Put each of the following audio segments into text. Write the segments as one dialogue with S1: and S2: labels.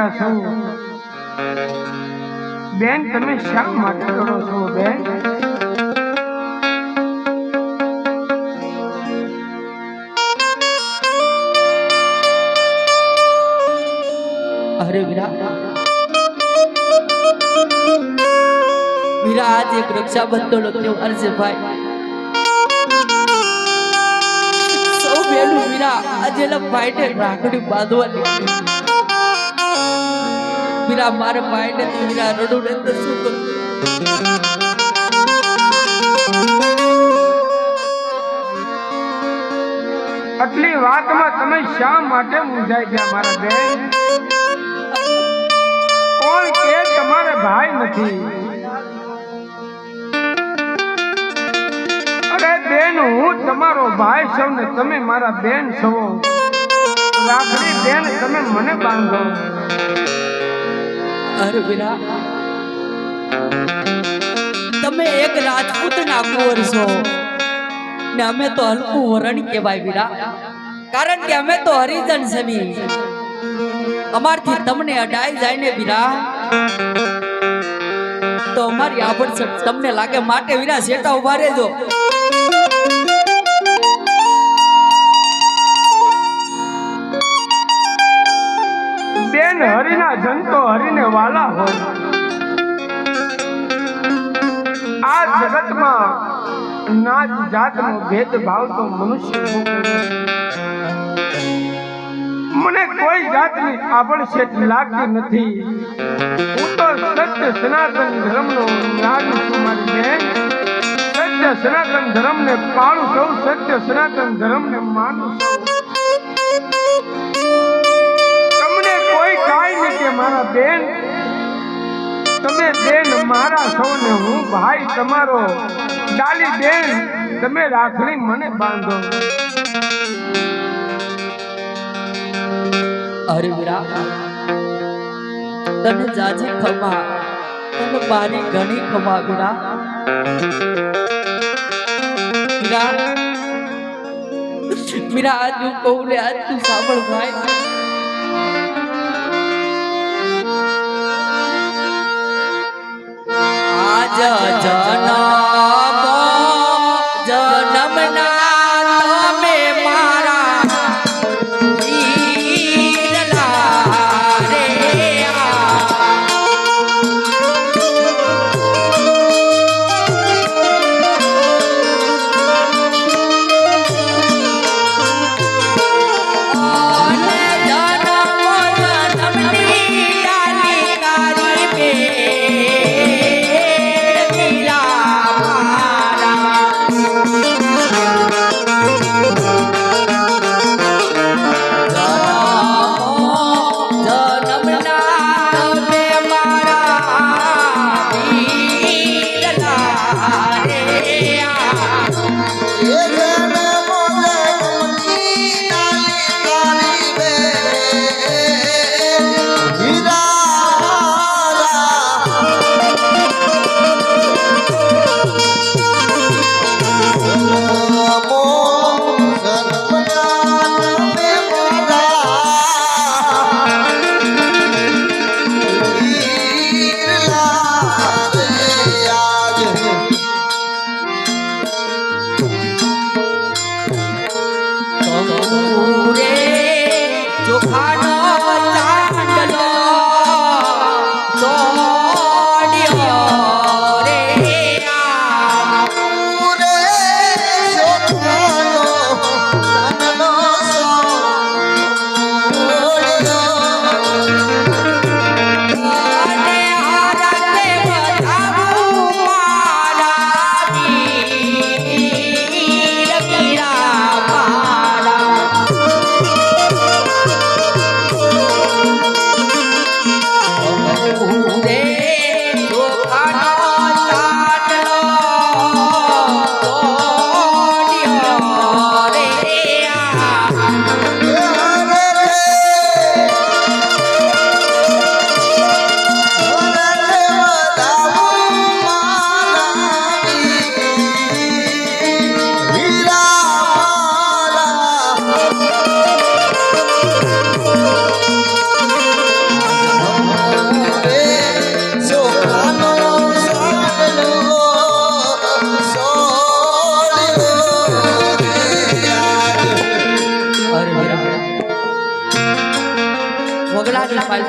S1: રડ્યા છો? બેન, તમે શા માટે કરો છો, બેન?
S2: અરે વીરા વિરા આજ એક રક્ષાબંધન નો તહેવાર છે ભાઈ. સૌ બેનું વીરા આજે ભાઈને રાખડી બાંધવા વીરા મારે ભાઈને તો મીરા રડું ને તો શું કરું?
S1: આટલી વાતમાં તમે શા માટે મૂંઝાઈ ગયા મારા બેન? કોણ કે તમારે ભાઈ નથી? અરે બેન, હું તમારો ભાઈ છું ને તમે મારા બેન છો. રાખડી બેન, તમે મને બાંધો.
S2: અરે વીરા. તમે એક રાજપૂતના કુંવર છો ને અમે તો હલકું વરણ કહેવાય વીરા. કારણ કે અમે તો હરિજન સમી અમારથી તમને અડાઈ જાય ને વીરા. તો અમારી આભડછટ તમને લાગે માટે વિના શેટા ઊભા રહેજો.
S1: હરિના જંતો હરીને વાલા હોય. આ જગતમાં ના જાતનો ભેદભાવ તો મનુષ્ય મને કોઈ જાતની આભડછેટ લાગતી નથી. હું તો સત્ય સનાતન ધર્મનો નાગ છું સત્ય સનાતન ધર્મને પાળું છું, સત્ય સનાતન ધર્મને માનું છું. કે મારા બેન, તમે બેન મારા સૌને, હું ભાઈ તમારો ડાલી બેન, તમે રાખડી મને બાંધો.
S2: અરે તને જાજી ખમા, તને મારી ઘણી ખમા વિરા. વિરા વીરા આજ હું કહું ને આજ તું સાંભળ ભાઈ. આજ જનમ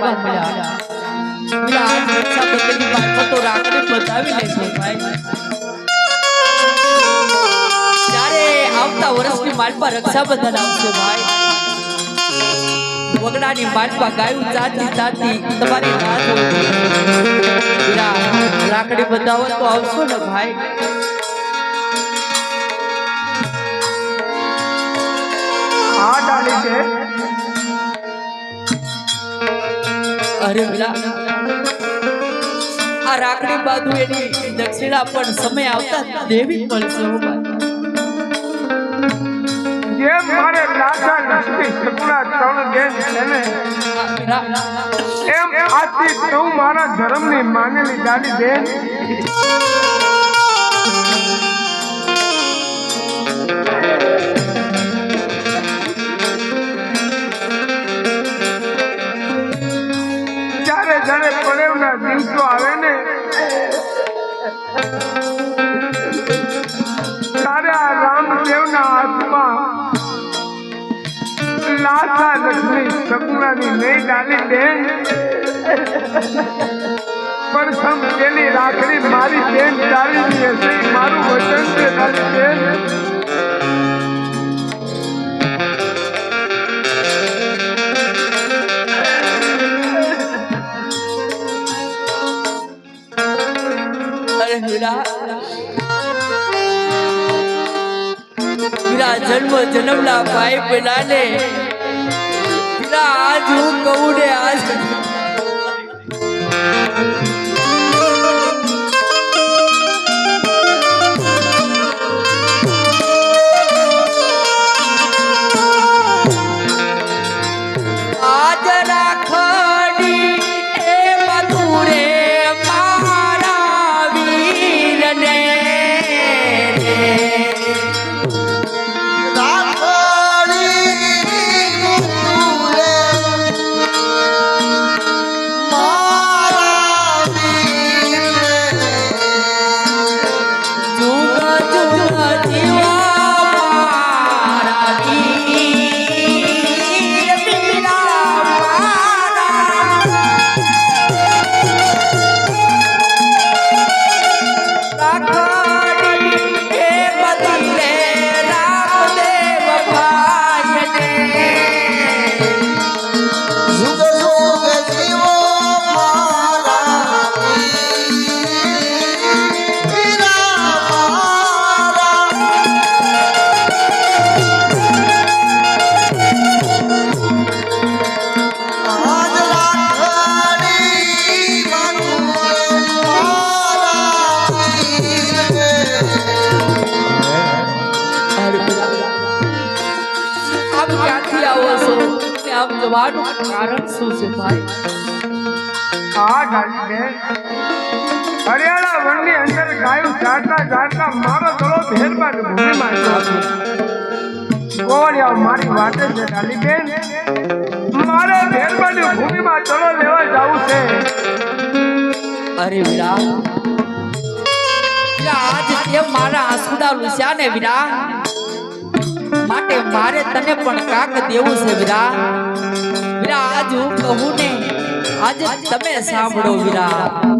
S2: પાલમાં મળ્યા તો રાખડી બતાવી લેશો ભાઈ ત્યારે આવતા રક્ષાબંધન આવશે ભાઈ. વગડાની માલમાં ગાયું ચાચી ચાચી તમારી રાખડી બતાવો તો આવશો ને ભાઈ.
S1: આ ડાલી બેન
S2: આ રાખડી બાજુ એની દક્ષિણા પણ સમય આવતા દેવી ભાઈ
S1: જેમ મારે લાચા લક્ષ્મી સગુણા ત્રણ બેન છે ને
S2: વીરા,
S1: એમ આજથી તું મારા ધર્મની માનેલી ડાલી બેન. જ્યારે સગુણાની નહીં ડાલી દે. પણ સમજેલી રાખડી મારી બેન ડાલીની દે. ઈ મારું વચન છે
S2: વીરા જન્મ જન્મના ભાઈ પેલા વીરા આજ આજ આજ. કારણ શું છે ભાઈ?
S1: હા ડાલી બેન હરિયાળા વનની અંદર ગાયું ચારતા ચારતા મારો ગળો ભેરમાં ભૂમિમાં ચાલ્યો. મારી વાટે છે ડાલી બેન મારે ભૂમિમાં ચલો લેવા જવું છે.
S2: અરે વીરા. આજ તે મારા આંસુડા લૂસ્યા ને વીરા? માટે મારે તને પણ કાક દેવું છે વીરા. વીરા આજ હું કહું ને આજે તમે સાંભળો વીરા